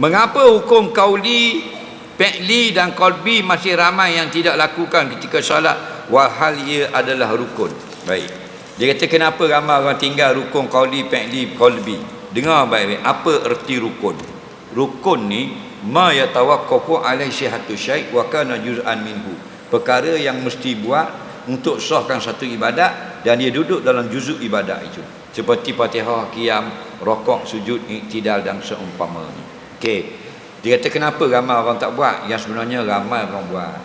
Mengapa hukum kauli, fi'li dan qalbi masih ramai yang tidak lakukan ketika solat walhal ia adalah rukun. Baik. Dia kata kenapa ramai orang tinggal rukun kauli, fi'li, qalbi? Dengar baik-baik apa erti rukun. Rukun ni ma yatawaqqafu alaihi sihhatu syai' wa kana juz'an minhu. Perkara yang mesti buat untuk sahkan satu ibadat dan dia duduk dalam juzuk ibadat itu. Seperti Fatihah, qiyam, rokok, sujud, iktidal dan seumpamanya. Okey. Dia kata kenapa ramai orang tak buat? Yang sebenarnya ramai orang buat.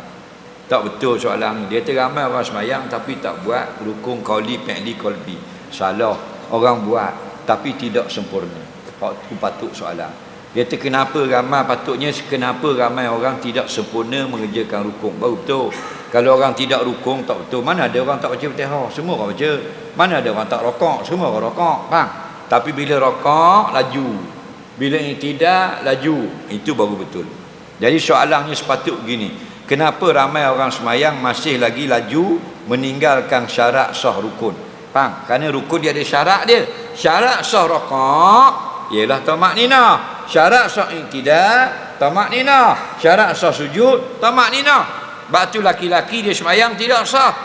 Tak betul soalan ni. Dia kata ramai orang semayang tapi tak buat rukun qauli, fi'li, qalbi. Salah. Orang buat tapi tidak sempurna. Itu patut soalan. Dia kata kenapa ramai patutnya kenapa ramai orang tidak sempurna mengerjakan rukun. Baru betul. Kalau orang tidak rukun tak betul. Mana ada orang tak baca Fatihah? Semua orang baca. Mana ada orang tak rokok? Semua orang rokok. Faham? Tapi bila rokok laju. Bila ini tidak laju. Itu baru betul. Jadi soalannya sepatut begini. Kenapa ramai orang semayang masih lagi laju meninggalkan syarat sah rukun? Faham? Kerana rukun dia ada syarat dia. Syarat sah rokok ialah tamak nina. Syarat sah tidak tamak nina. Syarat sah sujud tamak nina. Sebab tu laki-laki dia semayang tidak sah.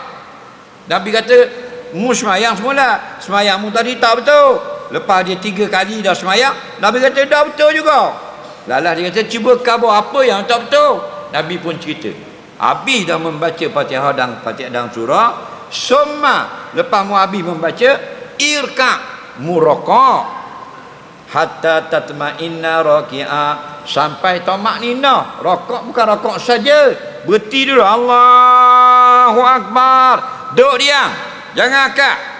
Nabi kata, mu semayang semula. Semayangmu tadi tak betul. Lepas dia tiga kali dah semayang, Nabi kata dah betul juga. Lalah dia kata cuba khabar apa yang tak betul. Nabi pun cerita. Habis dah membaca Fatihah dan Fatihah dan surah, semua lepas mu habis membaca irka muraka hatta tatma'inna raki'a. Sampai tamak nina rokok bukan rokok saja. Berhenti dulu. Allahu Akbar. Duduk diam. Jangan akak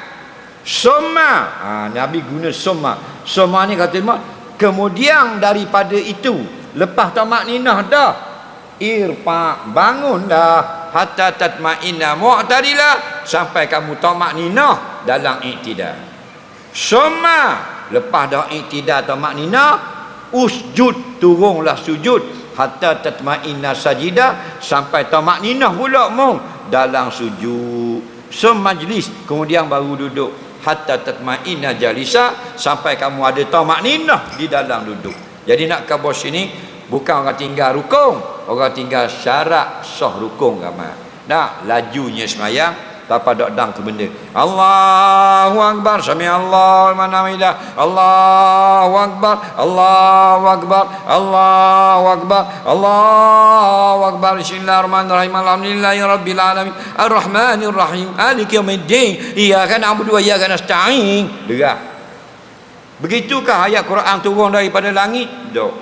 Soma. Ha, Nabi guna soma. Soma ni kata mak. Kemudian daripada itu. Lepas tamak ninah dah. Irfa. Bangun dah. Hatta tatma'inna mu'tadilah. Sampai kamu tamak ninah. Dalam iktidal. Soma. Lepas dah iktidal tamak ninah. Usjud. Turunlah sujud. Hatta tatma'inna sajidah. Sampai tamak ninah pula mu. Dalam sujud. Semajlis. Kemudian baru duduk hatta tatma'inna jalisa sampai kamu ada tamak ninah di dalam duduk. Jadi nak kabur sini bukan orang tinggal rukun, orang tinggal syarat sah rukun ramai. Nak lajunya semayang tak dak dang tu benda. Allahu akbar sami Allah man hamida. Allahu akbar. Allahu akbar. Allahu akbar. Allahu akbar. Bismillahirrahmanirrahim. Alhamdulillahirabbil alamin. Arrahmanir rahim. Maliki yaumiddin. Iyyaka na'budu wa iyyaka nasta'in. Derah. Begitukah ayat Quran turun daripada langit? Dok.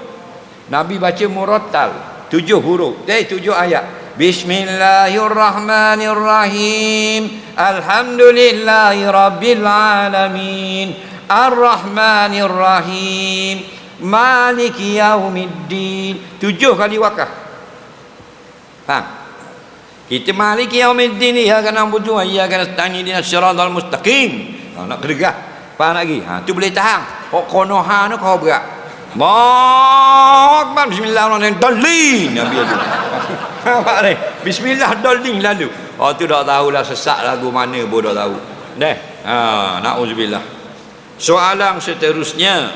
Nabi baca murattal. Tujuh huruf. Eh, tujuh ayat. بسم الله الرحمن الرحيم الحمد لله رب العالمين الرحمن الرحيم مالك يوم الدين tujuh kali wakaf faham kita malik yaumiddin ya kan butuh ya kan stani di siratal mustaqim ha, nak kerja faham lagi ha tu boleh tahan kok konoha tu kau berat Allahu Akbar Bismillahirrahmanirrahim Dalin Nabi itu Nampak ni Bismillah dalin lalu Oh tu dah tahulah sesak lagu mana dah tahu. Dah ha, Na'udzubillah. Soalan seterusnya